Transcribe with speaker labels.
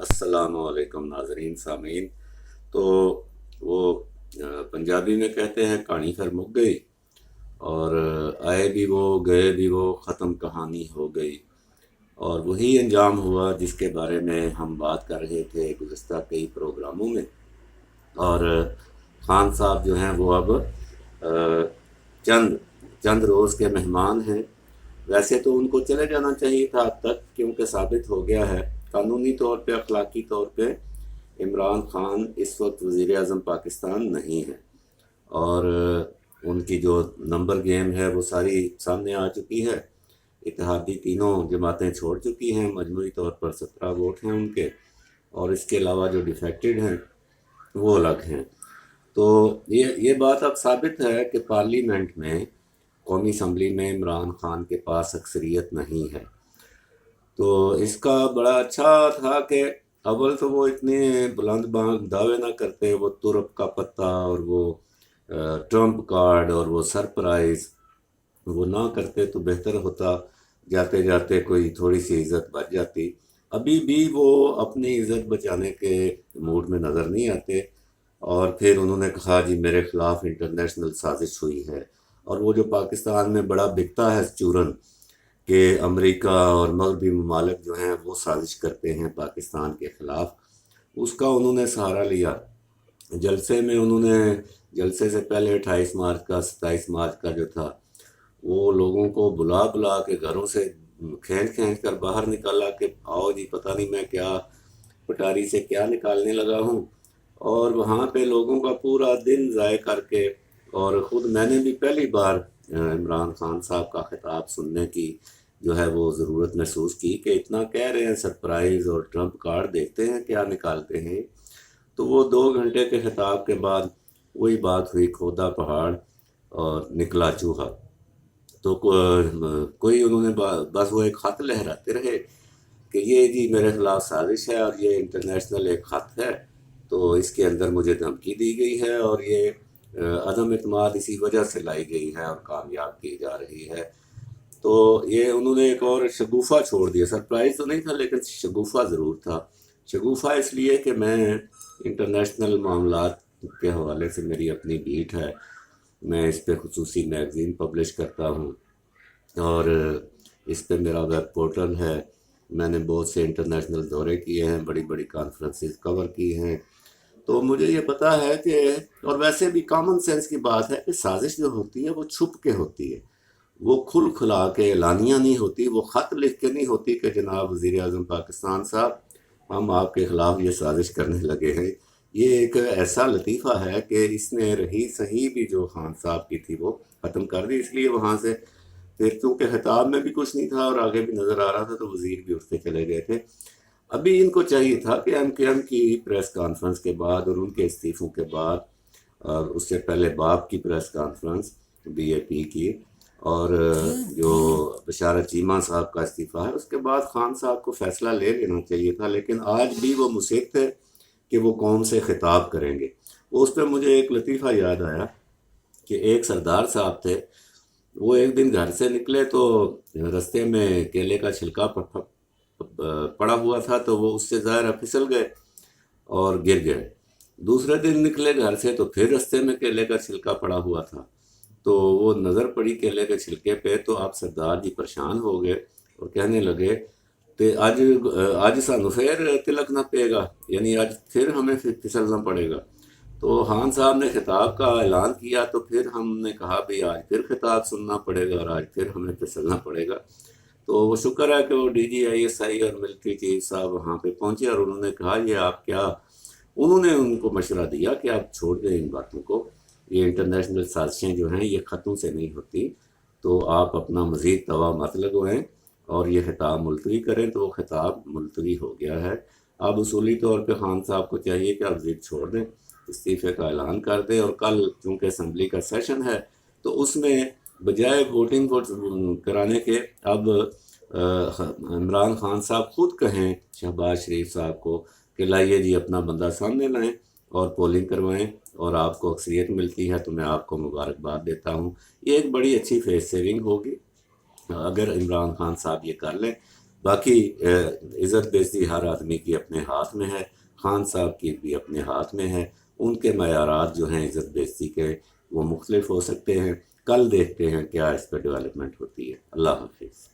Speaker 1: अस्सलाम वालेकुम नाजरीन सामीन। तो वो पंजाबी में कहते हैं कहानी फिर मुक गई। और आए भी वो, गए भी वो, ख़त्म कहानी हो गई। और वही अंजाम हुआ जिसके बारे में हम बात कर रहे थे गुज्त कई प्रोग्रामों में। और, खान साहब जो हैं वो अब चंद चंद रोज़ के मेहमान हैं। वैसे तो उनको चले जाना चाहिए था अब तक, क्योंकि साबित हो गया है कानूनी तौर पे, अखलाकी तौर पे इमरान खान इस वक्त वज़ीर अजम पाकिस्तान नहीं है। और उनकी जो नंबर गेम है, वो सारी सामने आ चुकी है। इतिहादी तीनों जमातें छोड़ चुकी हैं मजमूरी तौर पर सत्रह वोट हैं उनके, और इसके अलावा जो डिफेक्टेड हैं, वो अलग हैं। तो ये ये बात अब साबित है कि पार्लियामेंट में कौमी असम्बली में इमरान खान के पास अक्सरियत नहीं है। तो इसका बड़ा अच्छा था कि अव्वल तो वो इतने बुलंद बांग दावे ना करते वो तुरप का पत्ता और वो ट्रंप कार्ड और वो सरप्राइज़ वो ना करते तो बेहतर होता। जाते जाते कोई थोड़ी सी इज़्ज़त बच जाती। अभी भी वो अपनी इज़्ज़त बचाने के मूड में नज़र नहीं आते और फिर उन्होंने कहा, जी, मेरे खिलाफ इंटरनेशनल साजिश हुई है। और वो जो पाकिस्तान में बड़ा बिकता है चूरन, कि अमेरिका और मगरबी ममालिक जो हैं वो साजिश करते हैं पाकिस्तान के ख़िलाफ़, उसका उन्होंने सहारा लिया। जलसे में उन्होंने, जलसे से पहले अट्ठाईस मार्च का, सत्ताईस मार्च का जो था, वो लोगों को बुला बुला के घरों से खींच खींच कर बाहर निकाला कि आओ जी, पता नहीं मैं क्या पटारी से क्या निकालने लगा हूँ। और वहाँ पे लोगों का पूरा दिन ज़ाय करके और ख़ुद मैंने भी पहली बार इमरान खान साहब का खिताब सुनने की जो है वो ज़रूरत महसूस की कि इतना कह रहे हैं सरप्राइज़ और ट्रंप कार्ड देखते हैं क्या निकालते हैं। तो वो दो घंटे के खिताब के बाद वही बात हुई खोदा पहाड़ और निकला चूहा। तो को, कोई उन्होंने बस वो एक ख़त लहराते रहे कि ये जी मेरे खिलाफ साजिश है और ये इंटरनेशनल एक ख़त है तो इसके अंदर मुझे धमकी दी गई है और ये अदम अतमाद इसी वजह से लाई गई है और कामयाब की जा रही है। तो ये उन्होंने एक और शगुफा छोड़ दिया। सरप्राइज़ तो नहीं था, लेकिन शगुफा ज़रूर था। शगुफा इसलिए कि मैं इंटरनेशनल मामलात के हवाले से मेरी अपनी बीट है। मैं इस पर खसूसी मैगज़ीन पब्लिश करता हूँ और इस पर मेरा वेब पोर्टल है। मैंने बहुत से इंटरनेशनल दौरे किए हैं बड़ी बड़ी कॉन्फ्रेंसेस कवर की हैं। तो मुझे ये पता है कि, और वैसे भी कॉमन सेंस की बात है कि साजिश जो होती है वो छुप के होती है। वो खुल खुला के एलानिया नहीं होती, वो ख़त लिख के नहीं होती कि जनाब वज़ी अजम पाकिस्तान साहब, हम आपके ख़िलाफ़ ये साजिश करने लगे हैं। ये एक ऐसा लतीफ़ा है कि इसने रही सही भी जो खान साहब की थी वो ख़त्म कर दी, इसलिए वहाँ से फिर चूँकि खिताब में भी कुछ नहीं था और आगे भी नज़र आ रहा था तो वज़ीर भी उठते चले गए थे। अभी इनको चाहिए था कि एम के एम की प्रेस कॉन्फ्रेंस के बाद और उनके इस्तीफ़ों के बाद और उससे पहले बाप की press conference B A P की और जो बशारत चीमा साहब का इस्तीफ़ा है उसके बाद खान साहब को फ़ैसला ले लेना चाहिए था लेकिन आज भी वो मुसिक थे कि वो कौम से खिताब करेंगे। उस पर मुझे एक लतीफ़ा याद आया कि एक सरदार साहब थे वो एक दिन घर से निकले तो रास्ते में केले का छिलका पड़ा हुआ था तो वो उससे ज़ाहिर फिसल गए और गिर गए। दूसरे दिन निकले घर से तो फिर रास्ते में केले का छिलका पड़ा हुआ था। तो वो नज़र पड़ी केले के छिलके पे तो आप सरदार जी परेशान हो गए और कहने लगे, ते अज अज सानू फिर तिलक ना पेगा, यानी आज फिर हमें फिसलना पड़ेगा। तो हान साहब ने खिताब का ऐलान किया तो फिर हमने कहा, भाई आज फिर खिताब सुनना पड़ेगा और आज फिर हमें फिसलना पड़ेगा। तो वो शुक्र है कि वो D G I S I और मिलिट्री चीफ साहब वहाँ पे पहुँचे और उन्होंने कहा, ये आप क्या? उन्होंने उनको मशवरा दिया कि आप छोड़ दें इन बातों को। ये इंटरनेशनल साजिशें जो हैं, ये ख़तों से नहीं होती। तो आप अपना मज़ीद तवा मत लगवाएँ और ये खिताब मुलतवी करें। तो वो खिताब मुलतवी हो गया है। अब उसूली तौर पर खान साहब को चाहिए कि आप ज़िद छोड़ दें, इस्तीफ़े का ऐलान कर दें और कल चूँकि असम्बली का सेशन है तो उसमें बजाय वोटिंग को कराने के, अब इमरान खान साहब खुद कहें, शहबाज शरीफ साहब को कि लाइए जी अपना बंदा सामने लाएँ और पोलिंग करवाएँ और आपको अक्सरियत मिलती है तो मैं आपको मुबारकबाद देता हूँ। ये एक बड़ी अच्छी फेस सेविंग होगी। अगर इमरान खान साहब ये कर लें, बाकी इज़्ज़त बेजती हर आदमी की अपने हाथ में है, खान साहब की भी अपने हाथ में है, उनके मैारात जो हैं इज़्ज़त बेजती के वो मुख्तलिफ़ हो सकते हैं। कल देखते हैं क्या इस पर डेवलपमेंट होती है। अल्लाह हाफिज़।